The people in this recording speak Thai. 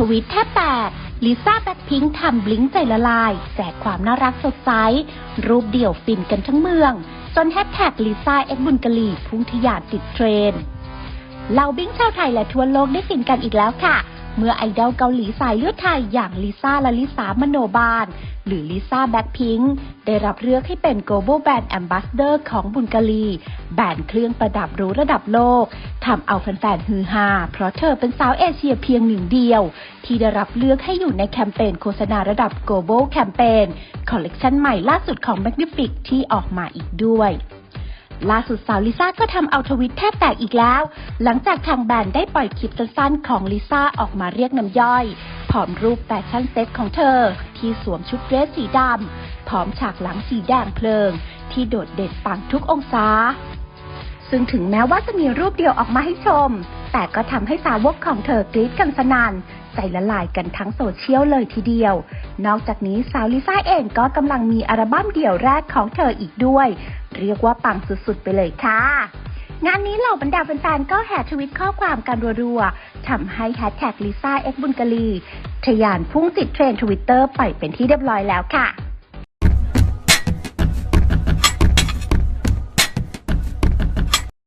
ทวิตแทบแตกลิซ่าแบ็คพิงค์ทำบลิงใจละลายแจกความน่ารักสดใส รูปเดี่ยวฟินกันทั้งเมือง จนแฮชแท็กลิซ่าเอ็กบุญกะลีพุ่งทยานติดเทรนเหล่าบิ้งชาวไทยและทั่วโลกได้ฟินกันอีกแล้วค่ะ เมื่อไอดอลเกาหลีสายเลือดไทยอย่างลิซ่าและลิสามโนบาล หรือลิซ่าแบ็คพิงค์ได้รับเลือกให้เป็น Global Brand Ambassador ของบุญกาลี แบรนด์เครื่องประดับรูระดับโลก ทำเอาแฟนๆฮือฮาเพราะเธอเป็นสาวเอเชียเพียงหนึ่งเดียว ที่ได้รับเลือกให้อยู่ในแคมเปญโฆษณาระดับ Global Campaign คอลเลกชันใหม่ล่าสุดของ Magnific ที่ออกมาอีกด้วยล่าสุดสาวลิซ่าก็ทำเอาทวิตแทบแตกอีกแล้ว หลังจากทางแบรนด์ได้ปล่อยคลิปสั้นๆของลิซ่าออกมาเรียกน้ำย่อย พร้อมรูปแฟชั่นเซ็ตของเธอ ที่สวมชุดเดรสสีดำ พร้อมฉากหลังสีแดงเพลิง ที่โดดเด่นปังทุกองศา ซึ่งถึงแม้ว่าจะมีรูปเดียวออกมาให้ชม แต่ก็ทำให้สาวกของเธอกรี๊ดกันสนาน ใจละลายกันทั้งโซเชียลเลยทีเดียว นอกจากนี้สาวลิซ่าเองก็กำลังมีอัลบั้มเดี่ยวแรกของเธออีกด้วย เรียกว่าปังสุดๆไปเลยค่ะงานนี้เหล่าบรรดาแฟนๆ ก็แห่ทวิตข้อความกันรัวๆ ทำให้แฮชแท็กลิซ่าเอ็กบุญกะลีทะยานพุ่งติดเทรนด์ทวิตเตอร์ไปเป็นที่เรียบร้อยแล้วค่ะ